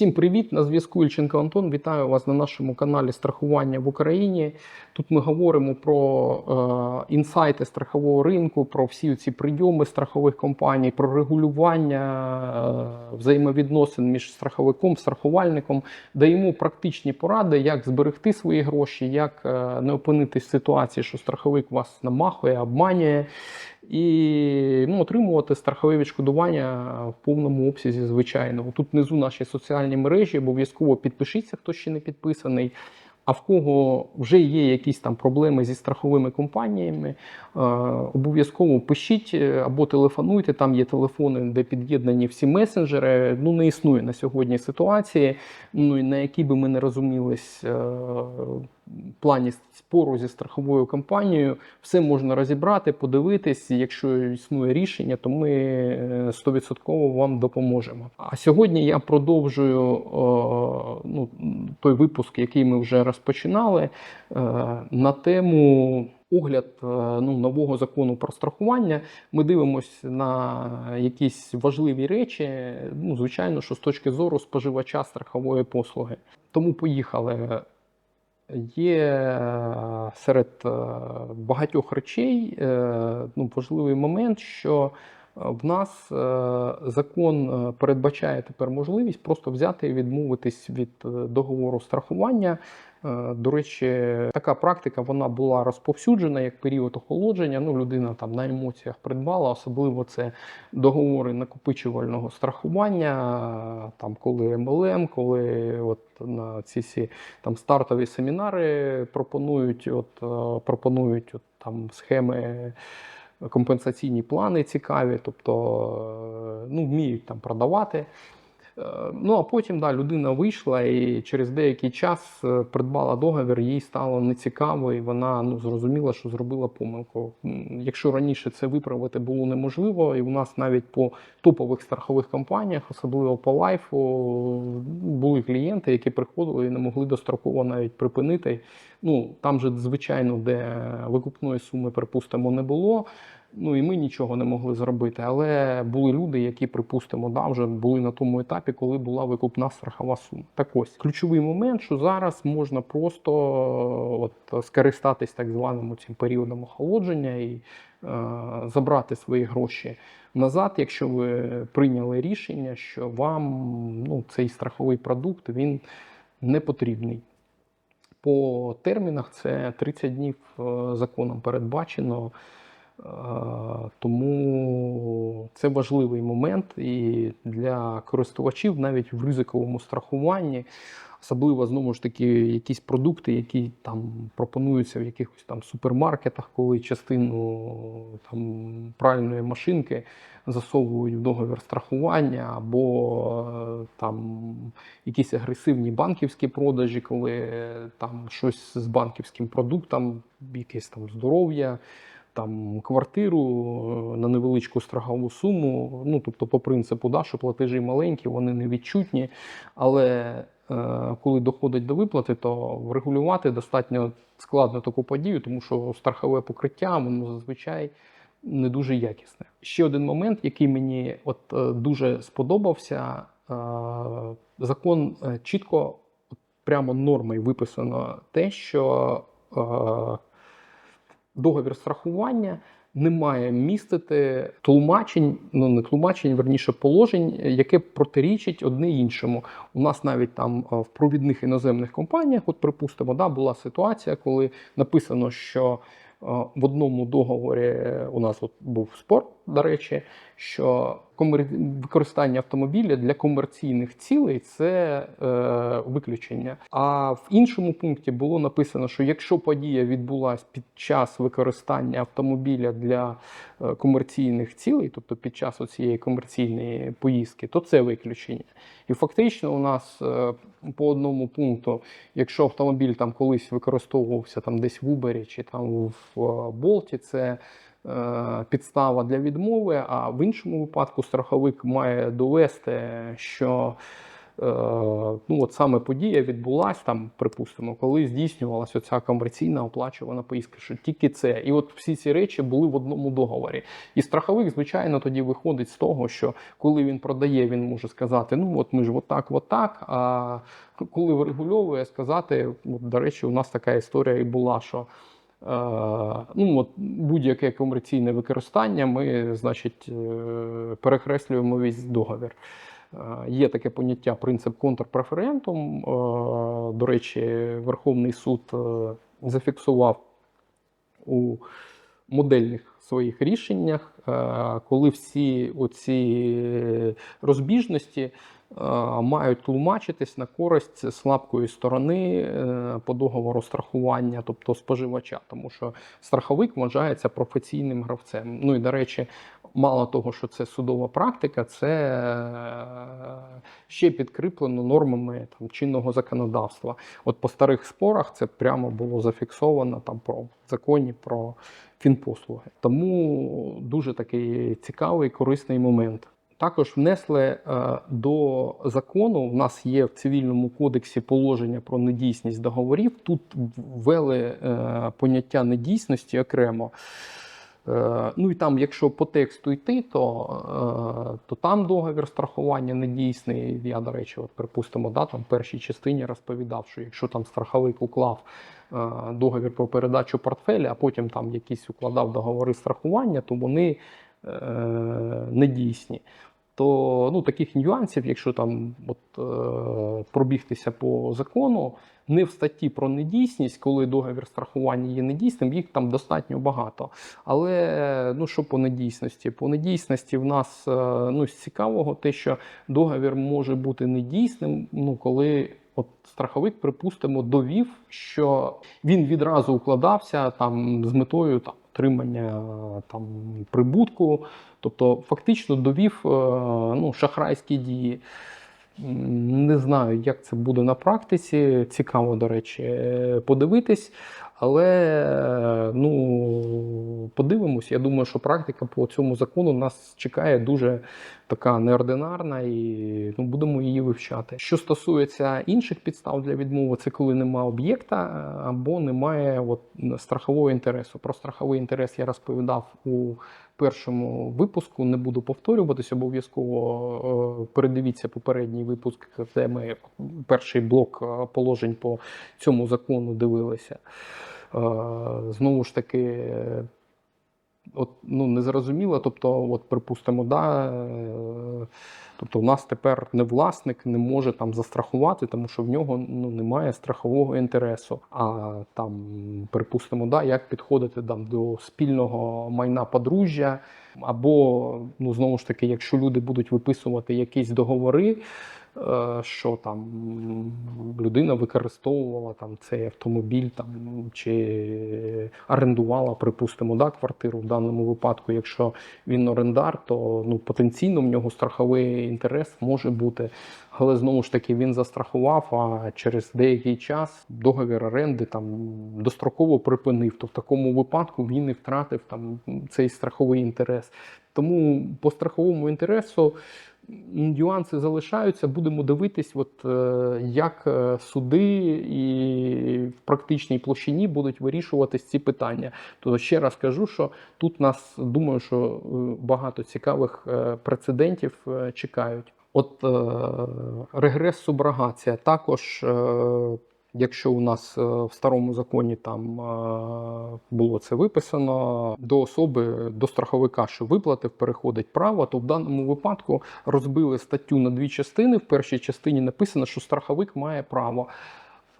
Всім привіт! На зв'язку Ільченко Антон. Вітаю вас на нашому каналі Страхування в Україні. Тут ми говоримо про е, інсайти страхового ринку, про всі ці прийоми страхових компаній, про регулювання е, взаємовідносин між страховиком, страхувальником. Даємо практичні поради, як зберегти свої гроші, як е, не опинитись в ситуації, що страховик вас намахує, обманює. І ну, отримувати страхове відшкодування в повному обсязі, звичайно. Тут внизу наші соціальні мережі, обов'язково підпишіться, хто ще не підписаний. А в кого вже є якісь там проблеми зі страховими компаніями, е, обов'язково пишіть е, або телефонуйте. Там є телефони, де під'єднані всі месенджери. Ну не існує на сьогодні ситуації, ну і на які би ми не розумілись е, плані спору зі страховою компанією, все можна розібрати, подивитись. Якщо існує рішення, то ми е, 100% вам допоможемо. А сьогодні я продовжую е, ну, той випуск, який ми вже розпочинали, е, на тему. Огляд е, ну, нового закону про страхування. Ми дивимося на якісь важливі речі, ну, звичайно, що з точки зору споживача страхової послуги. Тому поїхали. Є е, серед е, багатьох речей е, ну, важливий момент, що в нас закон передбачає тепер можливість просто взяти і відмовитись від договору страхування. Е, До речі, така практика вона була розповсюджена як період охолодження. Ну, людина там на емоціях придбала, особливо це договори накопичувального страхування, там коли МЛМ, коли от на ці всі там стартові семінари пропонують, от е, пропонують от, там схеми. Компенсаційні плани цікаві, тобто е, ну, вміють там продавати. Е, Ну а потім да, людина вийшла і через деякий час е, придбала договір, їй стало нецікаво, і вона ну, зрозуміла, що зробила помилку. Якщо раніше це виправити було неможливо, і у нас навіть по топових страхових компаніях, особливо по лайфу, були клієнти, які приходили і не могли достроково навіть припинити. Ну там же, звичайно, де викупної суми, припустимо, не було. Ну і ми нічого не могли зробити. Але були люди, які, припустимо, да, вже були на тому етапі, коли була викупна страхова сума. Так ось ключовий момент, що зараз можна просто от, скористатись так званим цим періодом охолодження і е, забрати свої гроші назад, якщо ви прийняли рішення, що вам ну, цей страховий продукт він не потрібний. По термінах це 30 днів е, законом передбачено. Тому це важливий момент і для користувачів навіть в ризиковому страхуванні, особливо знову ж таки якісь продукти, які там пропонуються в якихось там супермаркетах, коли частину там пральної машинки засовують в договір страхування, або там якісь агресивні банківські продажі, коли там щось з банківським продуктом, якесь там здоров'я там квартиру е, на невеличку страхову суму. Ну тобто, по принципу, да, що платежі маленькі, вони не відчутні. Але е, коли доходить до виплати, то врегулювати достатньо складно таку подію, тому що страхове покриття воно зазвичай. Не дуже якісне. Ще один момент, який мені от е, дуже сподобався. Закон чітко, прямо нормою виписано те, що договір страхування не має містити тлумачень, ну не тлумачень, верніше положень, яке протирічить одне іншому. У нас навіть там е, в провідних іноземних компаніях, от припустимо, да, була ситуація, коли написано, що е, в одному договорі у нас от був спор, до речі, що використання автомобіля для комерційних цілей це е, виключення. А в іншому пункті було написано, що якщо подія відбулася під час використання автомобіля для е, комерційних цілей, тобто під час цієї комерційної поїздки, то це виключення. І фактично у нас е, по одному пункту, якщо автомобіль там колись використовувався там десь в Uber чи там в Болті, це е, підстава для відмови. А в іншому випадку страховик має довести, що ну от саме подія відбулася там, припустимо, коли здійснювалася оця комерційна оплачувана поїздка. Що тільки це, і от всі ці речі були в одному договорі. І страховик, звичайно, тоді виходить з того, що коли він продає, він може сказати: ну от ми ж отак, отак. А коли врегульовує, сказати, от, до речі, у нас така історія і була, що. Е, ну, от будь-яке комерційне використання, ми, значить, е, перекреслюємо весь договір. Е, Є таке поняття принцип контрпреферентум. До речі, Верховний суд зафіксував у модельних своїх рішеннях, е, коли всі оці розбіжності е, мають тлумачитись на користь слабкої сторони е, по договору страхування, тобто споживача, тому що страховик вважається професійним гравцем. Ну і до речі, мало того, що це судова практика, це ще підкріплено нормами там, чинного законодавства. От по старих спорах це прямо було зафіксовано там про законі про фінпослуги. Тому дуже такий цікавий корисний момент. Також внесли е, до закону. У нас є в цивільному кодексі положення про недійсність договорів. Тут ввели е, поняття недійсності окремо. Е, Ну і там, якщо по тексту йти, то, е, то там договір страхування недійсний. Я, до речі, от припустимо, да, там в першій частині розповідав, що якщо там страховик уклав е, договір про передачу портфеля, а потім там якісь укладав договори страхування, то вони недійсні. То ну, таких нюансів, якщо там от, е, пробігтися по закону, не в статті про недійсність, коли договір страхування є недійсним, їх там достатньо багато. Але ну що по недійсності? По недійсності в нас е, ну, з цікавого те, що договір може бути недійсним, ну коли. От страховик, припустимо, довів, що він відразу укладався там з метою там отримання там прибутку, тобто фактично довів е, ну, шахрайські дії. Не знаю, як це буде на практиці. Цікаво, до речі, е, подивитись. Але е, ну, подивимось. Я думаю, що практика по цьому закону нас чекає дуже така неординарна, і ну, будемо її вивчати. Що стосується інших підстав для відмови, це коли немає об'єкта е, або немає от, страхового інтересу. Про страховий інтерес я розповідав у першому випуску. Не буду повторюватись, обов'язково е, передивіться попередній випуск, де ми перший блок положень по цьому закону дивилися. Е, Знову ж таки, от, ну, незрозуміло, тобто, от, припустимо, да, е, тобто у нас тепер не власник не може там застрахувати, тому що в нього ну, немає страхового інтересу. А там, припустимо, да, як підходити там, до спільного майна подружжя, або ну, знову ж таки, якщо люди будуть виписувати якісь договори. Е, Що там людина використовувала там цей автомобіль, там чи орендувала, припустимо, да, квартиру в даному випадку. Якщо він орендар, то ну потенційно в нього страховий інтерес може бути. Але знову ж таки він застрахував, а через деякий час договір оренди там достроково припинив. То в такому випадку він і втратив там цей страховий інтерес. Тому по страховому інтересу нюанси залишаються. Будемо дивитись, от, е, як е, суди і в практичній площині будуть вирішуватись ці питання. То ще раз кажу, що тут нас думаю, що е, багато цікавих прецедентів чекають. От е, регрес-суброгація також. Якщо у нас е, в старому законі там е, було це виписано до особи, до страховика, що виплатив, переходить право, то в даному випадку розбили статтю на дві частини. В першій частині написано, що страховик має право.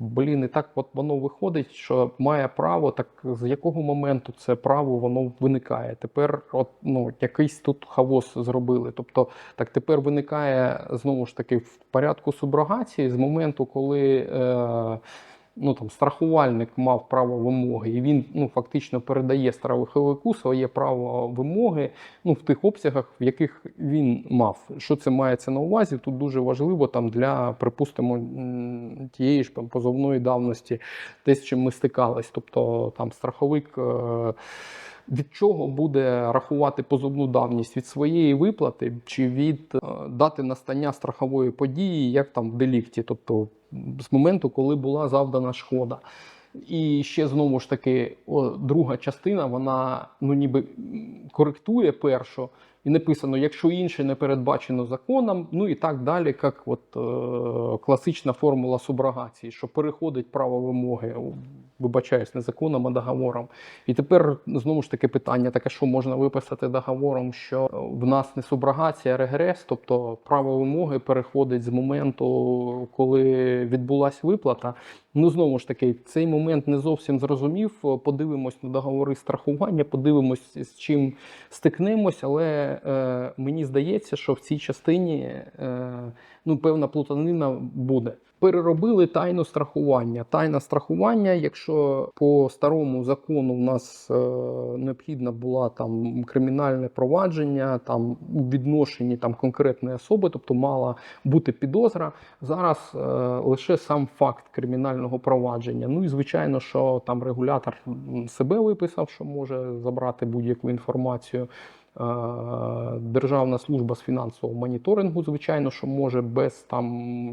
Блін, і так от воно виходить, що має право, так з якого моменту це право воно виникає. Тепер, от ну якийсь тут хавос зробили. Тобто, так тепер виникає знову ж таки в порядку суброгації з моменту, коли. Е, Ну там страхувальник мав право вимоги, і він ну фактично передає страховику своє право вимоги ну в тих обсягах, в яких він мав. Що це мається на увазі? Тут дуже важливо там для, припустимо, тієї ж позовної давності, те, з чим ми стикались. Тобто там страховик. Е- від чого буде рахувати позовну давність? Від своєї виплати чи від е, дати настання страхової події, як там в делікті, тобто з моменту, коли була завдана шкода. І ще знову ж таки, о, друга частина, вона ну ніби коректує першу, і написано, якщо інше не передбачено законом, ну і так далі, як от, е, класична формула суброгації, що переходить право вимоги, вибачаюсь, не законом, а договором. І тепер знову ж таки питання: таке, що можна виписати договором, що в нас не суброгація, а регрес, тобто право вимоги переходить з моменту, коли відбулася виплата. Ну, знову ж таки, цей момент не зовсім зрозумів. Подивимось на договори страхування, подивимось, з чим стикнемось, але е, мені здається, що в цій частині е, ну, певна плутанина буде. Переробили тайну страхування. Тайна страхування, якщо по старому закону в нас е, необхідна була там кримінальне провадження, там у відношенні там конкретної особи, тобто мала бути підозра. Зараз е, лише сам факт кримінального провадження. Ну і звичайно, що там регулятор себе виписав, що може забрати будь-яку інформацію. Е, Державна служба з фінансового моніторингу, звичайно, що може без там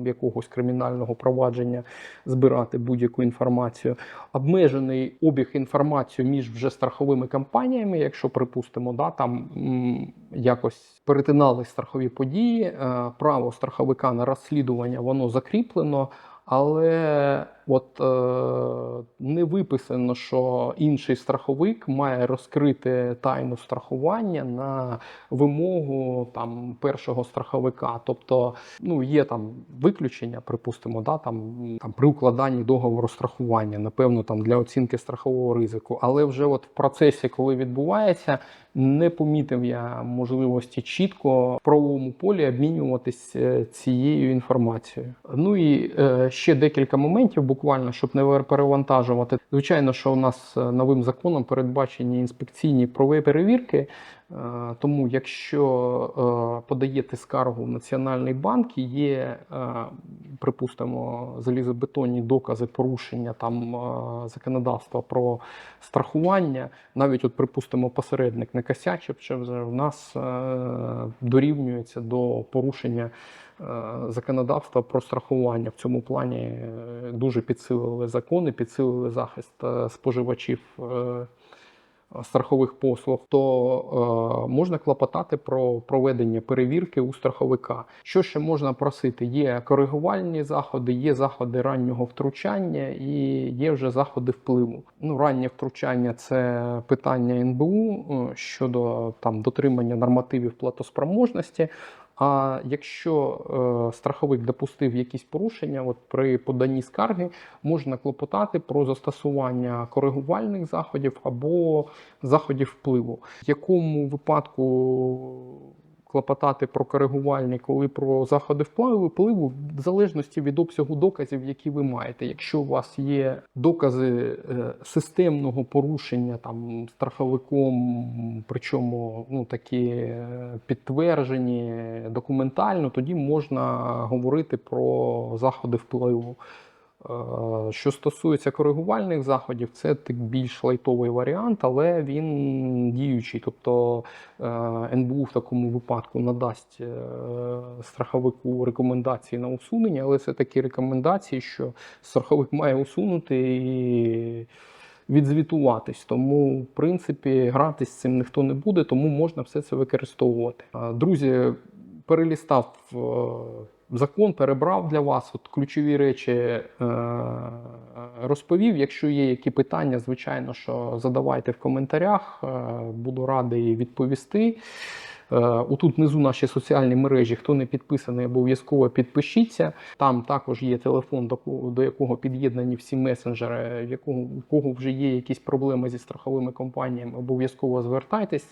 якогось кримінального провадження збирати будь-яку інформацію. Обмежений обіг інформації між вже страховими компаніями, якщо припустимо, да, там якось перетинали страхові події, е, право страховика на розслідування воно закріплено. Але от е, не виписано, що інший страховик має розкрити тайну страхування на вимогу там першого страховика. Тобто, ну є там виключення, припустимо, да, там, там при укладанні договору страхування, напевно, там для оцінки страхового ризику. Але вже от в процесі, коли відбувається, не помітив я можливості чітко в правовому полі обмінюватись е, цією інформацією. Ну і е, ще декілька моментів, буквально, щоб не перевантажувати. Звичайно, що у нас е, новим законом передбачені інспекційні перевірки. Е, Тому, якщо е, подаєте скаргу в Національний банк, є, припустимо, залізобетонні докази порушення там законодавства про страхування, навіть от, припустимо, посередник не косячив, чи вже в нас дорівнюється до порушення законодавства про страхування. В цьому плані е, дуже підсилили закони, підсилили захист е, споживачів. е, Страхових послуг, то е, можна клопотати про проведення перевірки у страховика. Що ще можна просити? Є коригувальні заходи, є заходи раннього втручання і є вже заходи впливу. Ну, раннє втручання це питання НБУ е, щодо там дотримання нормативів платоспроможності. А якщо е, страховик допустив якісь порушення, от при поданні скарги можна клопотати про застосування коригувальних заходів або заходів впливу. В якому випадку клопотати про коригувальні, коли про заходи впливу, в залежності від обсягу доказів, які ви маєте. Якщо у вас є докази е, системного порушення там страховиком, причому ну такі е, підтверджені документально, тоді можна говорити про заходи впливу. Е, Що стосується коригувальних заходів, це так більш лайтовий варіант, але він діючий. Тобто е, НБУ в такому випадку надасть е, страховику рекомендації на усунення, але це такі рекомендації, що страховик має усунути і відзвітуватись. Тому, в принципі, гратись з цим ніхто не буде, тому можна все це використовувати. Друзі, перелістав закон, перебрав для вас от ключові речі е, розповів. Якщо є які питання, звичайно, що задавайте в коментарях. Е, Буду радий відповісти. Е, Отут внизу наші соціальні мережі. Хто не підписаний, обов'язково підпишіться. Там також є телефон, до якого під'єднані всі месенджери, в якого у кого вже є якісь проблеми зі страховими компаніями, обов'язково звертайтесь.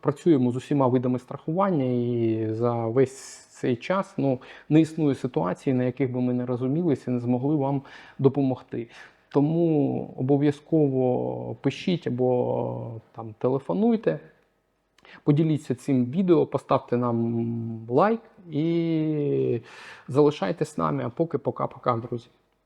Працюємо з усіма видами страхування, і за весь цей час ну, не існує ситуації, на яких би ми не розумілися, не змогли вам допомогти. Тому обов'язково пишіть або там телефонуйте. Поділіться цим відео, поставте нам лайк і залишайтесь з нами. А поки пока-пока, друзі.